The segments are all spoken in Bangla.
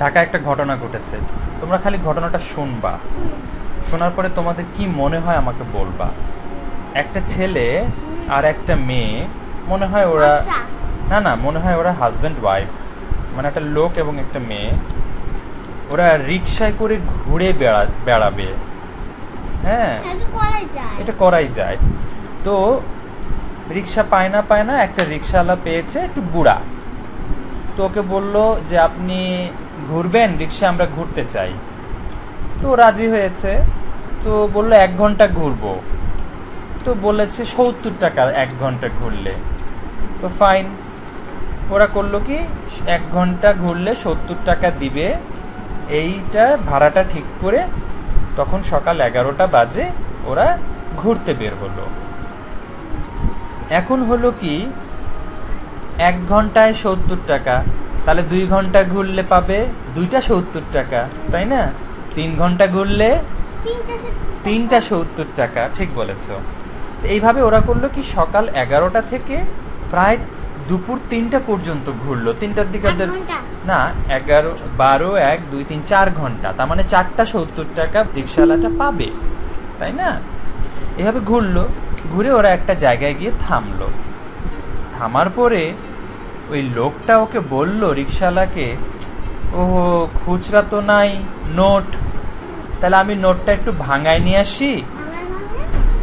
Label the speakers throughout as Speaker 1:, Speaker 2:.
Speaker 1: ঢাকায় একটা ঘটনা ঘটেছে। তোমরা খালি ঘটনাটা শুনবা। শোনার পরে তোমাদের কি মনে হয় আমাকে বলবা? একটা ছেলে আর একটা মেয়ে মনে হয় ওরা
Speaker 2: আচ্ছা।
Speaker 1: না না মনে হয় ওরা হাজব্যান্ড ওয়াইফ মানে একটা লোক এবং একটা মেয়ে। ওরা রিক্সায় করে ঘুরে বেড়া বেড়াবে। হ্যাঁ।
Speaker 2: যায়।
Speaker 1: এটা করাই যায়। তো রিক্সা পায় না পায় না একটা রিক্সাওয়ালা পেয়েছে একটু বুড়া। তো ওকে বলল যে আপনি ঘুরবেন, রিক্সা আমরা ঘুরতে চাই। তো রাজি হয়েছে। তো বলল, এক ঘণ্টা ঘুরবো। তো বলেছে, সত্তর টাকা এক ঘণ্টা ঘুরলে। তো ফাইন ওরা করল কি, এক ঘণ্টা ঘুরলে সত্তর টাকা দিবে। এইটা ভাড়াটা ঠিক করে তখন সকাল এগারোটা বাজে ওরা ঘুরতে বের হলো। এখন হলো কি, এক ঘন্টায় সত্তর টাকা। তাহলে দুই ঘণ্টা ঘুরলে পাবে দুইটা সত্তর টাকা তাই না? তিন ঘণ্টা ঘুরলে
Speaker 2: তিনটা
Speaker 1: সত্তর টাকা। ঠিক বলেছ। এইভাবে ওরা করল কি সকাল এগারোটা থেকে প্রায় দুপুর তিনটা পর্যন্ত ঘুরলো। তিনটার দিকে ওদের না এগারো বারো এক দুই তিন চার ঘণ্টা। তার মানে চারটা সত্তর টাকা রিক্সাওয়ালাটা পাবে তাই না? এভাবে ঘুরলো ঘুরে ওরা একটা জায়গায় গিয়ে থামলো। থামার পরে ওই লোকটা ওকে বলল রিক্সাওয়ালাকে ও খুচরা তো নাই, নোট। তাহলে আমি নোটটা একটু ভাঙায় নিয়ে আসি?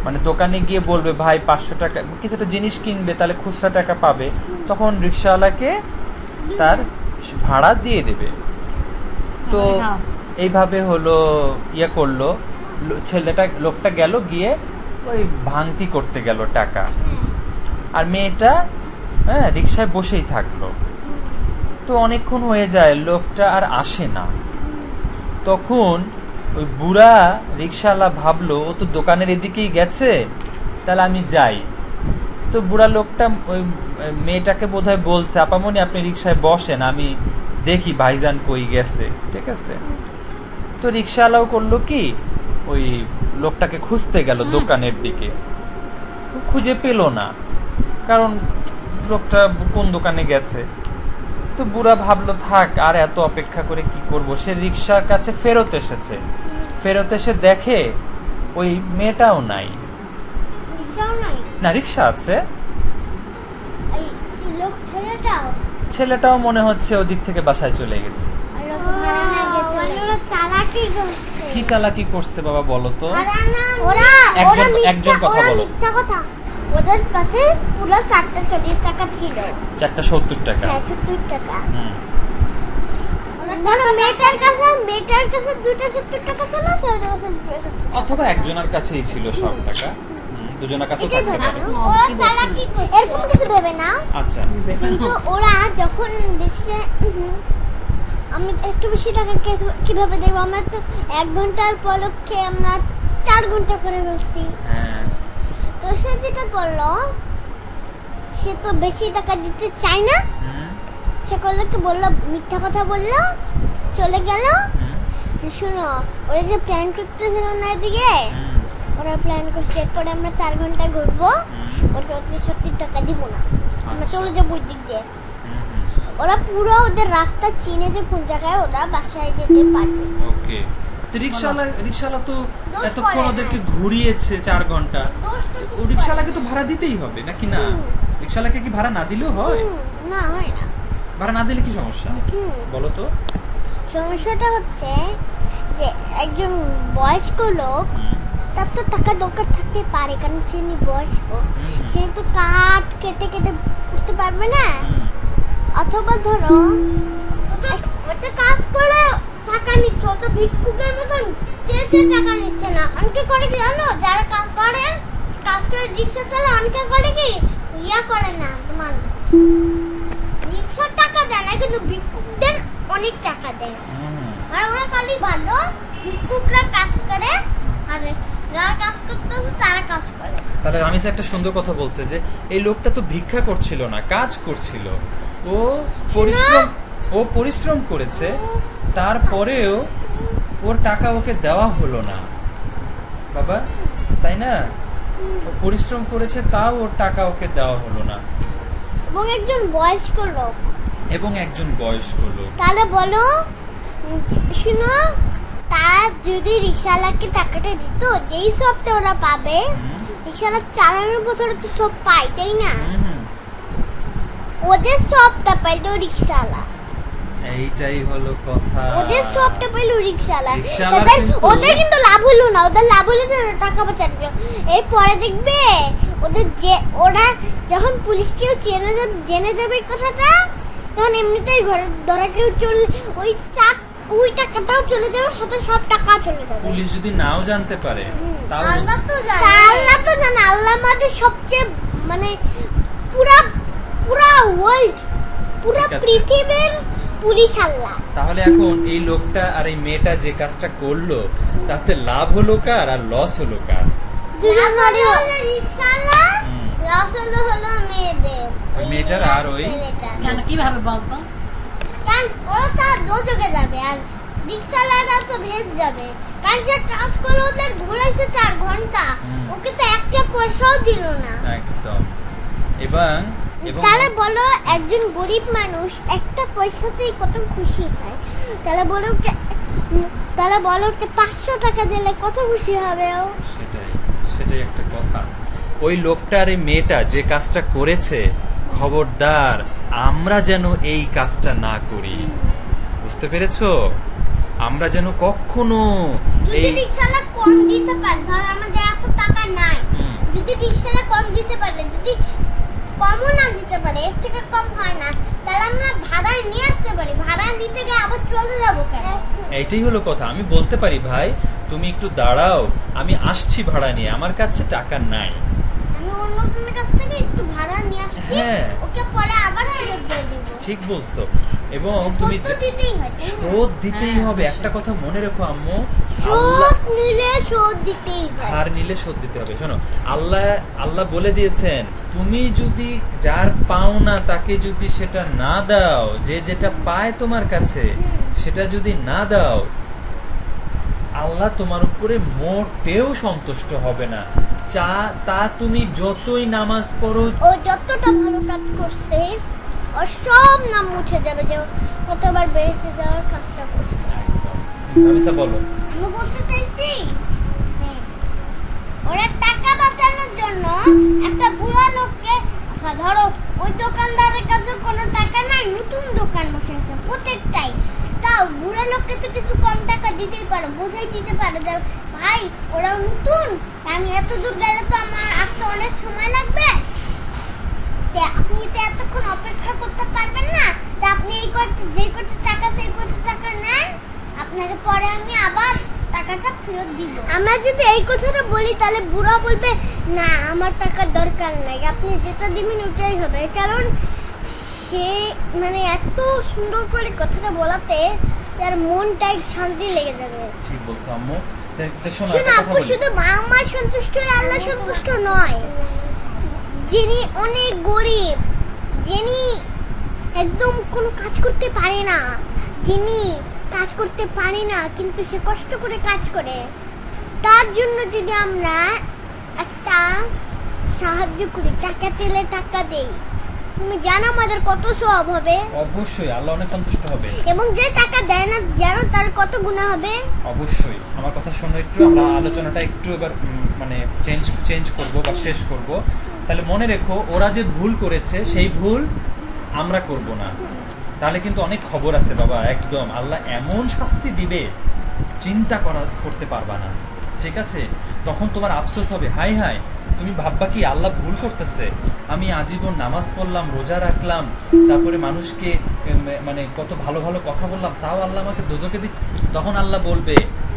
Speaker 2: মানে
Speaker 1: দোকানে গিয়ে বলবে, ভাই, পাঁচশো টাকা কিছু একটা জিনিস কিনবে, তাহলে খুচরা টাকা পাবে। তখন রিক্সাওয়ালাকে তার ভাড়া দিয়ে দেবে। তো এইভাবে হলো ইয়ে করল। ছেলেটা, লোকটা গেল গিয়ে ওই ভাঙতি করতে গেল টাকা। আর মেয়েটা হ্যাঁ রিক্সায় বসেই থাকল। তো অনেকক্ষণ হয়ে যায় লোকটা আর আসে না। তখন ওই বুড়া রিক্সাওয়ালা ভাবলো ও তো দোকানের এদিকেই গেছে তাহলে আমি যাই। তো বুড়া লোকটা ওই মেয়েটাকে বোধহয় বলছে আপামনি আপনি রিক্সায় বসেন আমি দেখি ভাইজান কই গেছে। ঠিক আছে। তো রিক্সাওয়ালাও করল কি ওই লোকটাকে খুঁজতে গেল দোকানের দিকে। খুঁজে পেল না কারণ লোকটা কোন দোকানে গেছে? তো বুড়া ভাবলো থাক আর এত অপেক্ষা করে কি করব? সে রিক্সার কাছে ফেরত এসেছে। ফেরত এসে দেখে ওই মেয়েটাও নাই। না রিক্সা আছে।
Speaker 2: ছেলেটাও?
Speaker 1: ছেলেটাও মনে হচ্ছে ওদিক থেকে বাসায় চলে গেছে।
Speaker 2: মানে
Speaker 1: কি চালাকি করছে বাবা বলো তো?
Speaker 2: ওরা ওরা
Speaker 1: একজন- একজন কথা বলো।
Speaker 2: ওদের কাছে পুরো চারটে চল্লিশ টাকা ছিল।
Speaker 1: চারটা সত্তর টাকা।
Speaker 2: হ্যাঁ সত্তর টাকা। মেয়েটার কাছে মেয়েটার কাছে দুইটা সত্তর টাকা ছিল ছেলেটার কাছে।
Speaker 1: অথবা একজনের কাছেই ছিল সব টাকা। দুজনের
Speaker 2: এটাই
Speaker 1: থাকতে পারে।
Speaker 2: এরকম কিছু ভেবে না
Speaker 1: আচ্ছা।
Speaker 2: কিন্তু ওরা যখন দেখছে আমি একটু বেশি টাকা কীভাবে দেবো? আমরা তো এক ঘণ্টার পলক্ষে আমরা চার ঘণ্টা করে বলছি।
Speaker 1: হ্যাঁ।
Speaker 2: সে যেটা করল সে তো বেশি টাকা দিতে চায় না। সে করল কি বলল মিথ্যা কথা বলল চলে গেল। শুনো ওরা যে প্ল্যান করতেছিল না এদিকে ওরা প্ল্যান করছে এরপরে আমরা চার ঘণ্টা ঘুরবো। ওকে অতি সত্তর টাকা দিব না। আমরা
Speaker 1: আচ্ছা।
Speaker 2: চলে যাব ওই দিক দিয়ে। ওরা পুরো ওদের রাস্তা চিনে যে কোন জায়গায় ওরা বাসায় যেতে পারবে।
Speaker 1: ওকে। রিক্সাওয়ালা রিক্সাওয়ালা তো এতক্ষণ ওদেরকে। ঘুরিয়েছে চার ঘণ্টা। রিক্সাওয়ালাকে তো ভাড়া দিতেই হবে নাকি না। রিক্সাওয়ালাকে কি ভাড়া না দিলেও হয়?
Speaker 2: না হয় না।
Speaker 1: ভাড়া না দিলে কি সমস্যা। বলো তো।
Speaker 2: সমস্যাটা হচ্ছে যে একজন বয়স্ক লোক তার তো টাকা দরকার থাকতে পারে কারণ সে বয়স্ক। সে তো কাঠ কেটে কেটে করতে পারবে না। অথবা ধরো ওটা- ওটা কাজ করে টাকা নিচ্ছে ও তো ভিক্ষুকের মতন। চেয়ে চেয়ে টাকা নিচ্ছে না। অনেকে করে কি জানো যারা কাজ করে কাজ করে রিক্সা অনেকে করে কি? ইয়া করে না তোমার। রিক্সার টাকা দেয় না কিন্তু ভিক্ষুকদের অনেক টাকা দেয়। আর ওরা খালি ভালো ভিক্ষুকরা কাজ করে আর যারা কাজ করতেছে তারা কাজ করে।
Speaker 1: তাহলে রামিস একটা সুন্দর কথা বলছে যে এই লোকটা তো ভিক্ষা করছিল না কাজ করছিল। ও পরিশ্রম ও পরিশ্রম করেছে তারপরেও ওর টাকা ওকে দেওয়া হলো না। বাবা তাই না? ও পরিশ্রম করেছে তাও ওর টাকা ওকে দেওয়া হলো না।
Speaker 2: এবং একজন বয়স্ক লোক।
Speaker 1: এবং একজন বয়স্ক লোক।
Speaker 2: তাহলে বলো শুনো তার যদি রিক্সাওয়ালাকে টাকাটা দিত যেই সবটা ওরা পাবে রিক্সাওয়ালা চালানোর বছর তো সব পায় তাই না। ওদের সবটা পাইলো রিক্সাওয়ালা
Speaker 1: এইটাই হলো কথা।
Speaker 2: ওদের সবটা রিক্সাওয়ালা
Speaker 1: রিক্সাওয়ালা
Speaker 2: এবার
Speaker 1: কিন্তু-
Speaker 2: ওদের কিন্তু লাভ হলো না। ওদের লাভ হলো না টাকা বাঁচানো এরপরে দেখবে ওদের যে ওরা যখন পুলিশকেও জেনে যাবে জেনে যাবে কথাটা তখন এমনিতেই ঘরে ধরা কেউ চল ওই চাক ওই টাকাটাও চলে যাবে সাথে সব টাকা চলে যাবে।
Speaker 1: পুলিশ যদি নাও জানতে পারে তাও
Speaker 2: আল্লাহ তো জানে। আল্লাহ তো জানে। আল্লাহ আমাদের সবচেয়ে মানে পুরা পুরা ওয়ার্ল্ড পুরা পৃথিবীর পুলিশ আল্লাহ
Speaker 1: তাহলে এখন এই লোকটা আর এই মেয়েটা যে কাজটা করল তাতে লাভ হলো কার আর লস হলো কার? মেয়েটার আর ওই-
Speaker 3: কেন কীভাবে বলতো?
Speaker 2: কারণ ওরা তো দোজকে যাবে আর রিক্সাওয়ালারা তো ভেজ যাবে। কারণ সে কাজ করে ওদের ঘুরাইছে চার
Speaker 1: ঘণ্টা।
Speaker 2: ওকে তো একটা পয়সাও দিল না।
Speaker 1: একদম। এবং এবং
Speaker 2: তাহলে বলো একজন গরিব মানুষ একটা পয়সাতেই কত খুশি হয়? তাহলে বলো তাহলে বলো ওকে পাঁচশো টাকা দিলে কত খুশি হবে ও?
Speaker 1: সেটাই সেটাই একটা কথা। ওই লোকটা আর এই মেয়েটা যে কাজটা করেছে খবরদার আমরা যেন এই কাজটা না করি। বুঝতে পেরেছ? আমরা যেন কখনো
Speaker 2: যদি
Speaker 1: এই
Speaker 2: রিক্সাওয়ালা কম দিতে পারে ধর আমাদের এত টাকা নাই। যদি রিক্সাওয়ালা কম দিতে পারে যদি কমও না দিতে পারে এর থেকে কম হয় না। তাহলে আমরা ভাড়ায় নিয়ে আসতে পারি। ভাড়া নিতে গিয়ে আবার চলে যাব কেন?
Speaker 1: এইটাই হলো কথা। আমি বলতে পারি ভাই তুমি একটু দাঁড়াও। আমি আসছি ভাড়া নিয়ে। আমার কাছে টাকা নাই।
Speaker 2: আমি অন্য জনের কাছ থেকে একটু ভাড়া নিয়ে আসছি।
Speaker 1: হ্যাঁ।
Speaker 2: ওকে
Speaker 1: ঠিক বলছো। এবং তুমি
Speaker 2: শোধ দিতেই
Speaker 1: দিতেই
Speaker 3: হ্যাঁ,
Speaker 1: হবে একটা কথা মনে রেখো আম্মু।
Speaker 2: শোধ নিলে শোধ দিতেই হয়।
Speaker 1: ধার নিলে শোধ দিতে হবে। শোনো আল্লাহ আল্লাহ বলে দিয়েছেন তুমি যদি যার পাও না তাকে যদি সেটা না দাও যে যেটা পায় তোমার কাছে সেটা যদি না দাও আল্লাহ তোমার উপরে মোটেও সন্তুষ্ট হবে না। চা তা তুমি যতই নামাজ পড়ো
Speaker 2: যতটা ভালো কাজ করছে ও সব নাম মুছে যাবে যে কতবার বেঁচে যাওয়ার কাজটা করছে
Speaker 1: একদম রামিসা বলো।
Speaker 2: আমি বলতে চাইছি হ্যাঁ। ওরা টাকা বাঁচানোর জন্য একটা বুড়া লোককে আচ্ছা, ধরো ওই দোকানদারের কাছে কোনো টাকা নাই নতুন দোকান বসেছে প্রত্যেকটাই। তাও বুড়া লোককে তো কিছু কম টাকা দিতেই পারো বোঝাই দিতে পারো যে ভাই ওরা নতুন। আমি এত দূর গেলে তো আমার আসতে অনেক সময় লাগবে। তে আপনি তো এতক্ষণ অপেক্ষা করতে পারবেন না তা আপনি এই কয়টা যে কয়টা টাকা সেই কয়টা টাকা নেন আপনাকে পরে আমি আবার টাকাটা ফেরত দিব। আমরা যদি এই কথাটা বলি তাহলে বুড়া বলবে না আমার টাকার দরকার নাই আপনি যেটা দিবেন ওটাই হবে। কারণ সে মানে এত সুন্দর করে কথাটা বলাতে তার মনটাই শান্তি লেগে যাবে।
Speaker 1: ঠিক বলছো আম্মু। শোনো
Speaker 2: আপু শুধু মা আমার সন্তুষ্ট আল্লাহ সন্তুষ্ট নয়। যিনি অনেক গরিব যিনি একদম কোনো কাজ করতে পারে না যিনি কাজ করতে পারে না কিন্তু সে কষ্ট করে কাজ করে তার জন্য যদি আমরা একটা সাহায্য করি টাকা চেলে টাকা দেই তুমি জানো আমাদের কত সব হবে?
Speaker 1: অবশ্যই আল্লাহ অনেক সন্তুষ্ট হবে।
Speaker 2: এবং যে টাকা দেয় না জানো তার কত গুণা হবে?
Speaker 1: অবশ্যই আমার কথা শোনো একটু আমরা আলোচনাটা একটু এবার মানে চেঞ্জ চেঞ্জ করব বা শেষ করব। তাহলে মনে রেখো, ওরা যে ভুল করেছে, সেই ভুল আমরা করব না। তাহলে কিন্তু অনেক খবর আছে বাবা, একদম। আল্লাহ এমন শাস্তি দিবে, চিন্তা করা, করতে পারবা না। ঠিক আছে? তখন তোমার আফসোস হবে, হাই হাই, তুমি ভাববা কি আল্লাহ ভুল করতেছে? আমি আজীবন নামাজ পড়লাম, রোজা রাখলাম, তারপরে মানুষকে মানে কত ভালো ভালো কথা বললাম, তাও আল্লাহ আমাকে দোজকে দিচ্ছে। তখন আল্লাহ বলবে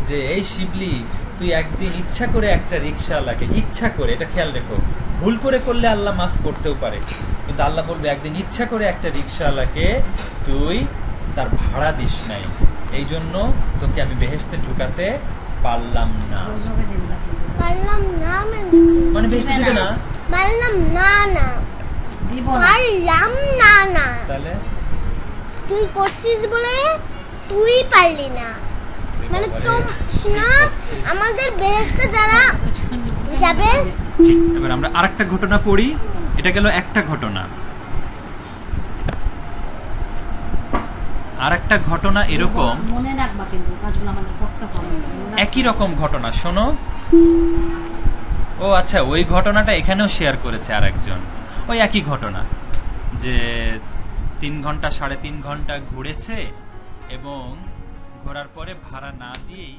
Speaker 1: যে, এই শিবলি তুই একদিন ইচ্ছা করে একটা রিক্সা লাগে ইচ্ছা করে এটা খেয়াল রেখো। ভুল করে করলে আল্লাহ মাফ করতেও পারে। কিন্তু আল্লাহ বলবে একদিন ইচ্ছা করে একটা রিক্সাওয়ালাকে তুই তার ভাড়া দিস নাই। এই জন্য তোকে আমি বেহেস্তে ঢুকাতে পারলাম না।
Speaker 3: রোজকে দিন না
Speaker 2: পারলাম না মানে?
Speaker 1: মানে বেহেস্তে দিবে না?
Speaker 2: পারলাম না না।
Speaker 3: না।
Speaker 2: পারলাম না না।
Speaker 1: তাহলে?
Speaker 2: তুই করছিস বলে তুই পারলি না। মানে তোম আমাদের বেহেস্তে যারা যাবে।
Speaker 1: এবার আমরা আরেকটা ঘটনা পড়ি এটা গেল একটা ঘটনা। আর একটা ঘটনা এরকম।
Speaker 3: মনে রাখবা কিন্তু কাজগুলো আমাদের করতে হবে।
Speaker 1: একই রকম ঘটনা শোনো। ও আচ্ছা ওই ঘটনাটা এখানেও শেয়ার করেছে আর একজন ওই একই ঘটনা যে তিন ঘণ্টা সাড়ে তিন ঘণ্টা ঘুরেছে এবং ঘোরার পরে ভাড়া না দিয়েই